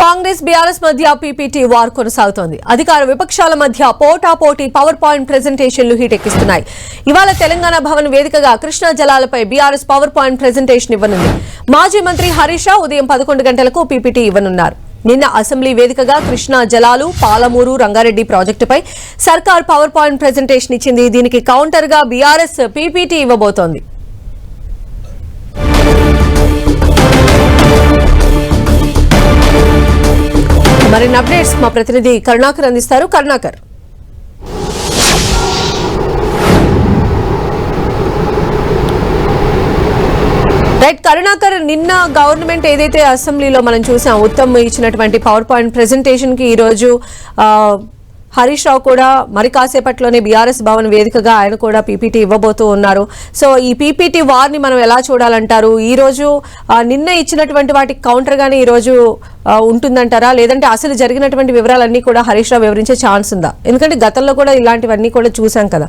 Congress BRS మధ్య PPT war కొనసాగుతోంది. అధికార విపక్షాల మధ్య పోటాపోటీ పవర్ పాయింట్ ప్రెజెంటేషన్లు హీటెక్కిస్తున్నాయి. ఇవాళ తెలంగాణ భవన్ వేదికగా కృష్ణా జలాలపై బీఆర్ఎస్ పవర్ పాయింట్ ప్రెజెంటేషన్ ఇవ్వనుంది. మాజీ మంత్రి హరీష్ ఉదయం పదకొండు గంటలకు పీపీటీ ఇవ్వనున్నారు. నిన్న అసెంబ్లీ వేదికగా కృష్ణా జలాలు పాలమూరు రంగారెడ్డి ప్రాజెక్టుపై సర్కార్ పవర్ పాయింట్ ప్రెజెంటేషన్ ఇచ్చింది. దీనికి కౌంటర్గా బీఆర్ఎస్ పీపీటీ ఇవ్వబోతోంది. మరిన్ని అప్డేట్స్ మా ప్రతినిధి కరుణాకర్ అందిస్తారు. కరుణాకర్. రైట్ కరుణాకర్ నిన్న గవర్నమెంట్ ఏదైతే అసెంబ్లీలో మనం చూసాం ఉత్తమ్ ఇచ్చినటువంటి పవర్ పాయింట్ ప్రెజెంటేషన్కి ఈ రోజు హరీష్ రావు కూడా మరి కాసేపట్లోనే బీఆర్ఎస్ భవన్ వేదికగా ఆయన కూడా పీపీటీ ఇవ్వబోతూ ఉన్నారు. సో ఈ పీపీటీ వార్ని మనం ఎలా చూడాలంటారు? ఈ రోజు నిన్న ఇచ్చినటువంటి వాటికి కౌంటర్ గానే ఈ రోజు ఉంటుందంటారా? లేదంటే అసలు జరిగినటువంటి వివరాలన్నీ కూడా హరీష్ రావు వివరించే ఛాన్స్ ఉందా? ఎందుకంటే గతంలో కూడా ఇలాంటివన్నీ కూడా చూసాం కదా.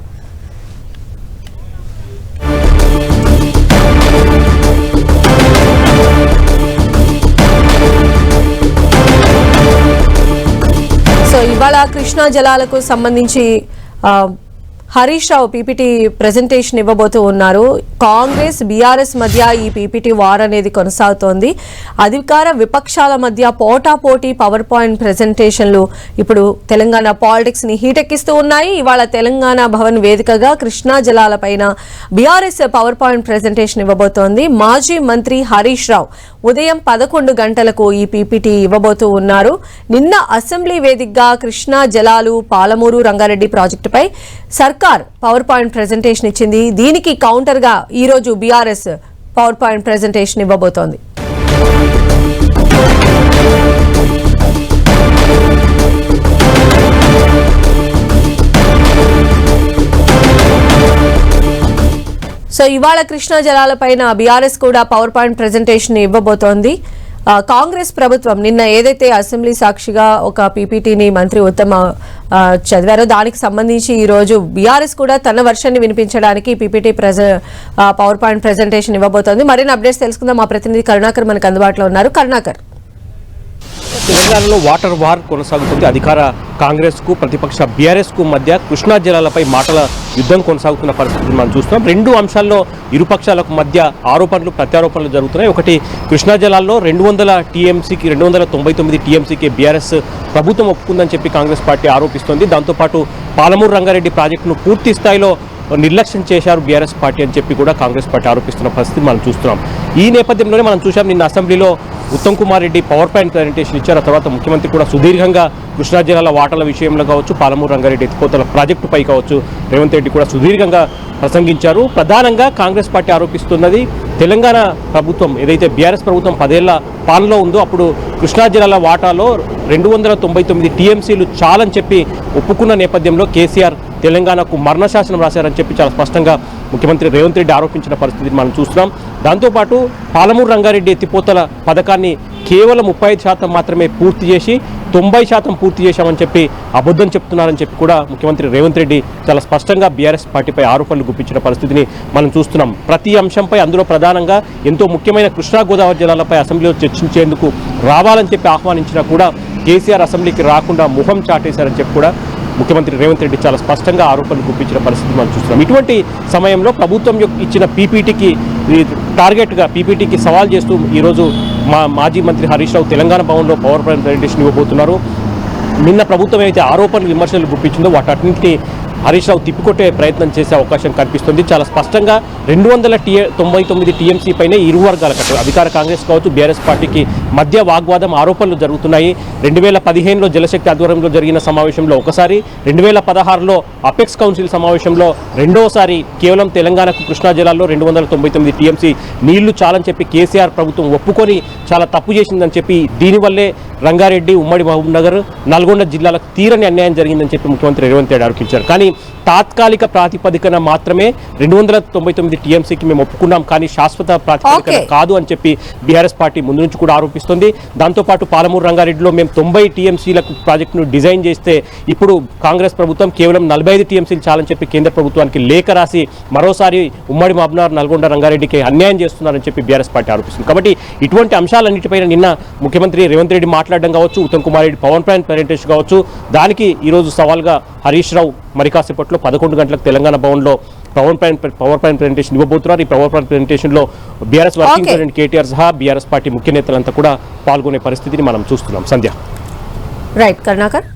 ఇవాళ కృష్ణా జలాలకు సంబంధించి హరీష్ రావు పీపీటీ ప్రెజెంటేషన్ ఇవ్వబోతూ ఉన్నారు. కాంగ్రెస్ బీఆర్ఎస్ మధ్య ఈ పీపీటీ వార్ అనేది కొనసాగుతోంది. అధికార విపక్షాల మధ్య పోటాపోటీ పవర్ పాయింట్ ప్రెజెంటేషన్లు ఇప్పుడు తెలంగాణ పాలిటిక్స్ని హీటెక్కిస్తూ ఉన్నాయి. ఇవాళ తెలంగాణ భవన్ వేదికగా కృష్ణా జలాలపైన బీఆర్ఎస్ పవర్ పాయింట్ ప్రెజెంటేషన్ ఇవ్వబోతోంది. మాజీ మంత్రి హరీష్ రావు ఉదయం పదకొండు గంటలకు ఈ పీపీటీ ఇవ్వబోతూ ఉన్నారు. నిన్న అసెంబ్లీ వేదికగా కృష్ణా జలాలు పాలమూరు రంగారెడ్డి ప్రాజెక్టుపై సర్కార్ పవర్ పాయింట్ ప్రెజెంటేషన్ ఇచ్చింది. దీనికి కౌంటర్గా ఈరోజు ఈ రోజు బీఆర్ఎస్ పవర్ పాయింట్ ప్రెజెంటేషన్ ఇవ్వబోతోంది. సో ఇవాళ కృష్ణా జలాలపైన బీఆర్ఎస్ కూడా పవర్ పాయింట్ ప్రెజెంటేషన్ ఇవ్వబోతోంది. కాంగ్రెస్ ప్రభుత్వం నిన్న ఏదైతే అసెంబ్లీ సాక్షిగా ఒక పీపీటీని మంత్రి ఉత్తమ చదివారో దానికి సంబంధించి ఈరోజు బీఆర్ఎస్ కూడా తన వర్షాన్ని వినిపించడానికి పీపీటీ ప్రజ పవర్ పాయింట్ ప్రెజెంటేషన్ ఇవ్వబోతోంది. మరిన్ని అప్డేట్స్ తెలుసుకుందాం. మా ప్రతినిధి కరుణాకర్ మనకు అందుబాటులో ఉన్నారు. కరుణాకర్. తెలంగాణలో వాటర్ వార్ కొనసాగుతుంది. అధికార కాంగ్రెస్కు ప్రతిపక్ష బీఆర్ఎస్కు మధ్య కృష్ణా జలాలపై మాటల యుద్ధం కొనసాగుతున్న పరిస్థితిని మనం చూస్తున్నాం. రెండు అంశాల్లో ఇరుపక్షాలకు మధ్య ఆరోపణలు ప్రత్యారోపణలు జరుగుతున్నాయి. ఒకటి కృష్ణా జలాల్లో రెండు వందల టీఎంసీకి రెండు వందల తొంభై తొమ్మిది టీఎంసీకి బీఆర్ఎస్ ప్రభుత్వం ఒప్పుకుందని చెప్పి కాంగ్రెస్ పార్టీ ఆరోపిస్తోంది. దాంతోపాటు పాలమూరు రంగారెడ్డి ప్రాజెక్టును పూర్తి స్థాయిలో నిర్లక్ష్యం చేశారు బీఆర్ఎస్ పార్టీ అని చెప్పి కూడా కాంగ్రెస్ పార్టీ ఆరోపిస్తున్న పరిస్థితి మనం చూస్తున్నాం. ఈ నేపథ్యంలోనే మనం చూసాం నిన్న అసెంబ్లీలో Uttam Kumar Reddy power point presentation ఇచ్చారు. తర్వాత ముఖ్యమంత్రి కూడా సుదీర్ఘంగా కృష్ణా జిల్లాల వాటల విషయంలో కావచ్చు పాలమూరు రంగారెడ్డి ఎత్తిపోతల ప్రాజెక్టుపై కావచ్చు రేవంత్ రెడ్డి కూడా సుదీర్ఘంగా ప్రసంగించారు. ప్రధానంగా కాంగ్రెస్ పార్టీ ఆరోపిస్తున్నది తెలంగాణ ప్రభుత్వం ఏదైతే బీఆర్ఎస్ ప్రభుత్వం పదేళ్ళ పాలనలో ఉందో అప్పుడు కృష్ణా జిల్లాల వాటాలో రెండు వందల తొంభై తొమ్మిది టీఎంసీలు చాలని చెప్పి ఒప్పుకున్న నేపథ్యంలో కేసీఆర్ తెలంగాణకు మరణశాసనం రాశారని చెప్పి చాలా స్పష్టంగా ముఖ్యమంత్రి రేవంత్ రెడ్డి ఆరోపించిన పరిస్థితిని మనం చూస్తున్నాం. దాంతోపాటు పాలమూరు రంగారెడ్డి ఎత్తిపోతల పథకాన్ని కేవలం ముప్పై ఐదు శాతం మాత్రమే పూర్తి చేసి తొంభై శాతం పూర్తి చేశామని చెప్పి అబద్ధం చెప్తున్నారని చెప్పి కూడా ముఖ్యమంత్రి రేవంత్ రెడ్డి చాలా స్పష్టంగా బీఆర్ఎస్ పార్టీపై ఆరోపణలు గుప్పించిన పరిస్థితిని మనం చూస్తున్నాం. ప్రతి అంశంపై అందులో ప్రధానంగా ఎంతో ముఖ్యమైన కృష్ణా గోదావరి జిల్లాలపై అసెంబ్లీలో చర్చించేందుకు రావాలని చెప్పి ఆహ్వానించినా కూడా కేసీఆర్ అసెంబ్లీకి రాకుండా ముఖం చాటేశారని చెప్పి కూడా ముఖ్యమంత్రి రేవంత్ రెడ్డి చాలా స్పష్టంగా ఆరోపణలు గుప్పించిన పరిస్థితి మనం చూస్తున్నాం. ఇటువంటి సమయంలో ప్రభుత్వం యొక్క ఇచ్చిన పీపీటీకి టార్గెట్గా పీపీటీకి సవాల్ చేస్తూ ఈరోజు మా మాజీ మంత్రి హరీష్ రావు తెలంగాణ భవన్లో పవర్ పాయింట్ ప్రజెంటేషన్ ఇవ్వబోతున్నారు. నిన్న ప్రభుత్వం అయితే ఆరోపణలు విమర్శలు గుప్పించిందో వాటన్నింటినీ హరీష్ రావు తిప్పికొట్టే ప్రయత్నం చేసే అవకాశం కనిపిస్తుంది. చాలా స్పష్టంగా రెండు వందల టీఏ తొంభై తొమ్మిది టీఎంసీ పైనే ఇరు వర్గాలకు అధికార కాంగ్రెస్ కావచ్చు బీఆర్ఎస్ పార్టీకి మధ్య వాగ్వాదం ఆరోపణలు జరుగుతున్నాయి. రెండు వేల పదిహేనులో జలశక్తి ఆధ్వర్యంలో జరిగిన సమావేశంలో ఒకసారి రెండు వేల పదహారులో అపెక్స్ కౌన్సిల్ సమావేశంలో రెండోసారి కేవలం తెలంగాణకు కృష్ణా జిల్లాలో రెండు వందల తొంభై తొమ్మిది టీఎంసీ నీళ్ళు చాలని చెప్పి కేసీఆర్ ప్రభుత్వం ఒప్పుకొని చాలా తప్పు చేసిందని చెప్పి దీనివల్లే రంగారెడ్డి ఉమ్మడి మహబూబ్ నగర్ నల్గొండ జిల్లాలకు తీరని అన్యాయం జరిగిందని చెప్పి ముఖ్యమంత్రి రేవంత్ రెడ్డి ఆరోపించారు. కానీ తాత్కాలిక ప్రాతిపదికన మాత్రమే రెండు వందల తొంభై తొమ్మిది టీఎంసీకి మేము ఒప్పుకున్నాం. కానీ శాశ్వత ప్రాతిపదికన. కాదు అని చెప్పి బీఆర్ఎస్ పార్టీ ముందు నుంచి కూడా ఆరోపిస్తుంది. దాంతోపాటు పాలమూరు రంగారెడ్డిలో మేము తొంభై టీఎంసీలకు ప్రాజెక్టును డిజైన్ చేస్తే ఇప్పుడు కాంగ్రెస్ ప్రభుత్వం కేవలం నలభై ఐదు టీఎంసీలు చాలని చెప్పి కేంద్ర ప్రభుత్వానికి లేఖ రాసి మరోసారి ఉమ్మడి మహబూబ్నగర్ నల్గొండ రంగారెడ్డికి అన్యాయం చేస్తున్నారని చెప్పి బీఆర్ఎస్ పార్టీ ఆరోపిస్తుంది. కాబట్టి ఇటువంటి అంశాలన్నిటిపైన నిన్న ముఖ్యమంత్రి రేవంత్ రెడ్డి మాట్లాడుతూ మాట్లాడడం కావచ్చు Uttam Kumar Reddy power point presentation కావచ్చు దానికి ఈరోజు సవాల్గా హరీష్ రావు మరి కాసేపట్లో పదకొండు గంటలకు తెలంగాణ భవన్లో power point power point presentation ఇవ్వబోతున్నారు. ఈ పవర్ పాయింట్ ప్రజెంటేషన్లో బీఆర్ఎస్ వర్కింగ్. ప్రెసిడెంట్ కేటీఆర్ సహా బీఆర్ఎస్ పార్టీ ముఖ్య నేతలంతా కూడా పాల్గొనే పరిస్థితిని మనం చూస్తున్నాం. సంధ్య. రైట్ కరుణాకర్.